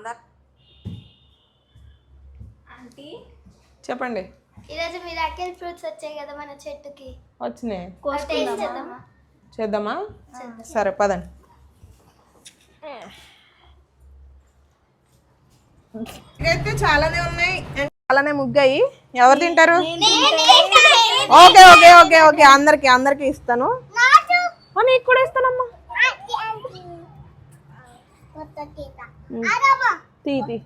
అందరు. ఆంటీ. చెప్పండి. ఈరోజు మిరాకిల్ ఫ్రూట్స్ వచ్చాయి కదా మన చెట్టుకి. వచ్చినాయి. చేద్దామా? సరే పదండి. అయితే చాలానే ఉన్నాయి. చాలానే ముగ్గాయి. ఎవరు తింటారు? Okay okay okay okay. అందరికి అందరికి ఇస్తాను. నీకు కూడా ఇస్తానమ్మా. తీ తీ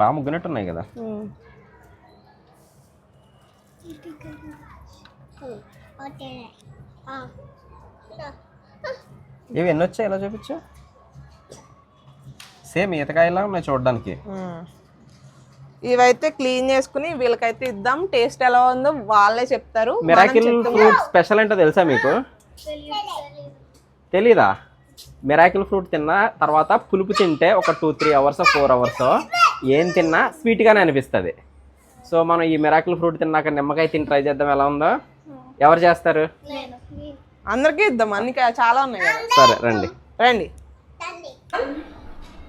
బాగా ముగ్గినట్టున్నాయి కదా. ఇవి ఎన్ని వచ్చాయి ఎలా చూపించు? సేమ్ ఈతకాయలా ఉన్నాయి చూడడానికి. ఇవైతే క్లీన్ చేసుకుని వీళ్ళకైతే ఇద్దాం. టేస్ట్ ఎలా ఉందో వాళ్ళే చెప్తారు. మిరాకిల్. ఫ్రూట్ స్పెషల్ ఏంటో తెలుసా మీకు? తెలీదా? మిరాకిల్ ఫ్రూట్ తిన్న తర్వాత పులుపు తింటే ఒక two three hours four hours ఏం తిన్నా స్వీట్గానే అనిపిస్తుంది. సో మనం ఈ మిరాకిల్ ఫ్రూట్ తిన్నాక నిమ్మకాయ తిని ట్రై చేద్దాం ఎలా ఉందో? ఎవరు చేస్తారు? అందరికీ ఇద్దాం అన్ని చాలా ఉన్నాయి కదా. సరే రండి. రండి.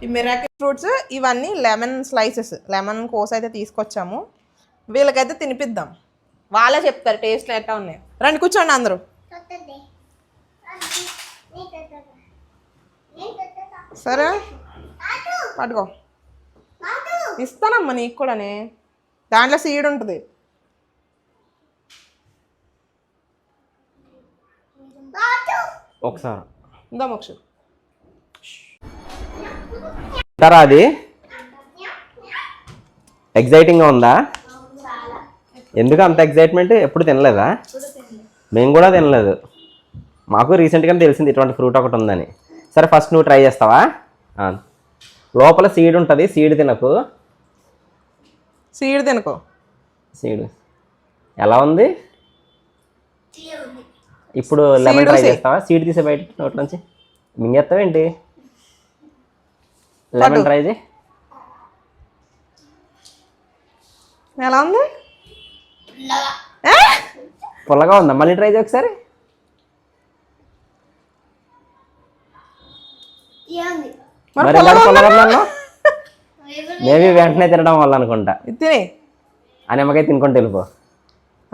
ఈ మిరాకిల్ ఫ్రూట్స్ ఇవన్నీ లెమన్ స్లైసెస్ లెమన్ కోస్ అయితే తీసుకొచ్చాము. వీళ్ళకైతే తినిపిద్దాం. వాళ్ళే చెప్తారు టేస్ట్ ఎట్లా ఉన్నాయి. రండి కూర్చోండి అందరూ. సరే. పట్టుకో. ఇస్తానమ్మా నీకు కూడానే. దాంట్లో సీడ్ ఉంటుంది. ఒకసారి. ఇందా మోక్షు? అది? ఎగ్జైటింగ్గా ఉందా? ఎందుకు అంత ఎగ్జైట్మెంట్ ఎప్పుడు తినలేదా? మేము కూడా తినలేదు. మాకు రీసెంట్గానే తెలిసింది ఇటువంటి ఫ్రూట్ ఒకటి ఉందని. సరే ఫస్ట్ నువ్వు ట్రై చేస్తావా? ఆ. లోపల సీడ్ ఉంటుంది సీడ్ తినకు. సీడ్ తినుకో. సీడ్ ఎలా ఉంది? ఇప్పుడు లెమన్ ట్రై చేస్తావా? సీడ్ తీసే బయట నోట్ నుంచి. మింగేస్తావేంటి లెమన్ ట్రై చేయి. ఎలా ఉంది? పుల్లగా. ఉందా? మళ్ళీ ట్రై చేయి ఒకసారి. మరి మేబీ వెంటనే తినడం వల్ల అనుకుంటా. ఇది తిని. ఆ నిమ్మకాయ తినుకుంటూ వెళ్ళిపో.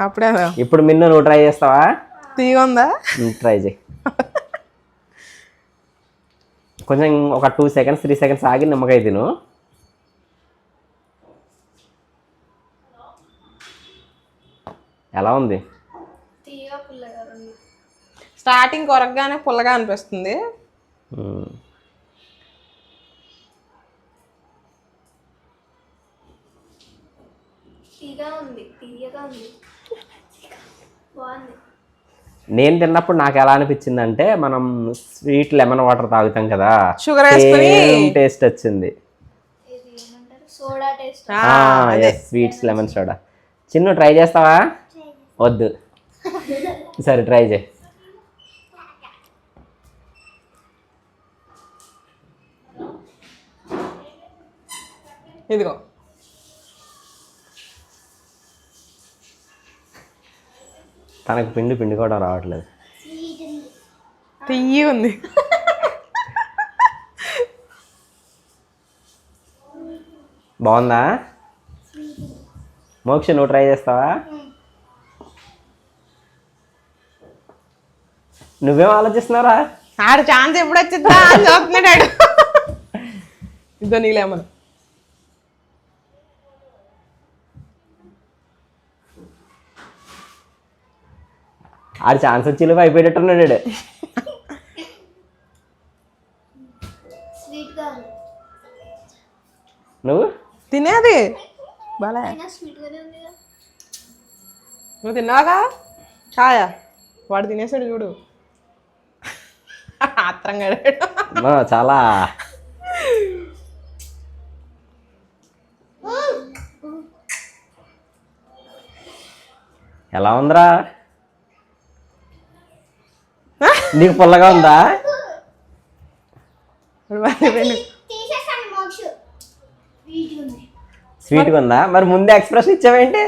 అప్పుడే ఇప్పుడు మిన్ను నువ్వు ట్రై చేస్తావా? తీగ ఉందా ట్రై చేయి. కొంచెం ఒక టూ సెకండ్స్ త్రీ సెకండ్స్ ఆగి నిమ్మకాయ తిను. ఎలా ఉంది? తీయగా పుల్లగా ఉంది. స్టార్టింగ్ కొరకగానే పుల్లగా అనిపిస్తుంది. తీగా ఉంది తీయగా ఉంది. బాగుంది. నేను తిన్నప్పుడు నాకు ఎలా అనిపించింది అంటే మనం స్వీట్ లెమన్ వాటర్ తాగుతాం కదా షుగర్ టేస్ట్ వచ్చింది. ఇది ఏమంటారు? Soda taste. Sweets lemon soda Chinnu try చేస్తావా? వద్దు. సరే ట్రై చేయి. ఇదిగో. తనకు పిండి పిండి కూడా రావట్లేదు. తీయ ఉంది. బాగుందా? మోక్ష నువ్వు ట్రై చేస్తావా? నువ్వేం ఆలోచిస్తున్నారా ఆడు ఛాన్స్ ఎప్పుడు వచ్చిందా అని చూస్తున్నాడు. ఇదో నీలేమను ఆడు ఛాన్స్ వచ్చి అయిపోయేటట్టున్నాడు ఆడు. నువ్వు? తినేది? నువ్వు తిన్నావా కాయా వాడు తినేసాడు చూడు. ఆత్రంగా చాలా. ఎలా ఉందిరా? నీకు పుల్లగా ఉందా? స్వీట్గా ఉంది? మరి ముందే ఎక్స్ప్రెస్ ఇచ్చావేంటి?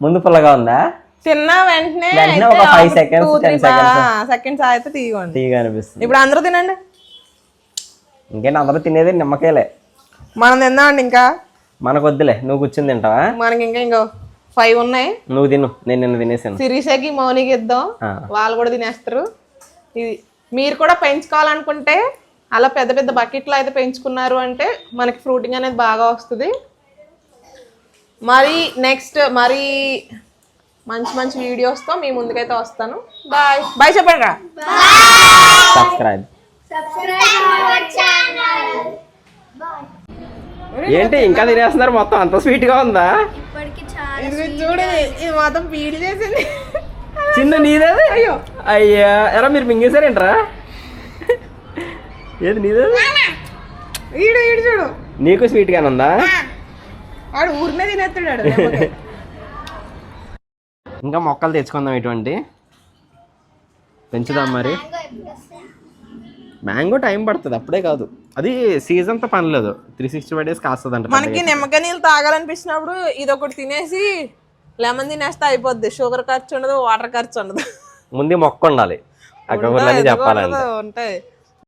ముందు పుల్లగా ఉందా? తిన్న వెంటనే ఒక five seconds, 10 seconds. సెకండ్స్ అయితే తీయగండి అనిపిస్తుంది. ఇప్పుడు అందరూ తినండి. ఇంకేంటి? అందరూ తినేది నిమ్మకాయలే. మనం తిందామండి ఇంకా? మనకు వద్దులే నువ్వు కూర్చుని తింటావా? మనకి ఇంకా ఇంకో ఫైవ్ ఉన్నాయి. నువ్వు తిను. నేను నిన్న తినేసాను. సిరీసాకి మౌనికి ఇద్దాం. వాళ్ళు కూడా తినేస్తారు. ఇది మీరు కూడా పెంచుకోవాలనుకుంటే అలా పెద్ద పెద్ద బకెట్లో అయితే పెంచుకున్నారు అంటే మనకి ఫ్రూటింగ్ అనేది బాగా వస్తుంది. మరి నెక్స్ట్ మరి మంచి మంచి వీడియోస్తో మీ ముందుకైతే వస్తాను. బాయ్ బాయ్ చెప్పండి రా సబ్స్క్రైబ్ ఏంటి ఇంకా తినేస్తున్నారు? మొత్తం అంత స్వీట్గా ఉందా? ఇప్పటికి చాలా ఇది చూడు ఇది మొత్తం పీడి చేసింది. చిన్న నీదేది? అయ్యో. అయ్యా ఎరా మీరు మింగేశారేంట్రా? ఏది నీదేది ఈడు ఈడు చూడు. నీకు స్వీట్ గానే ఉందా? వాడు ఊరినే తినేస్తున్నాడు. ఇంకా మొక్కలు తెచ్చుకుందాం ఇటువంటి. పెంచుదాం మరి. మ్యాంగో టైం పడుతుంది అప్పుడే కాదు. అది సీజన్తో పని లేదు. త్రీ సిక్స్టీ ఫైవ్ డేస్ కాస్తుంది మనకి నిమ్మకాయ నీళ్ళు తాగాలనిపించినప్పుడు ఇది ఒకటి తినేసి లెమన్ తినేస్తే అయిపోద్ది. షుగర్ ఖర్చు ఉండదు వాటర్ ఖర్చు ఉండదు. ముందు మొక్క ఉండాలి కబుర్లన్నీ చెప్పాలంటే. ఉంటాయి.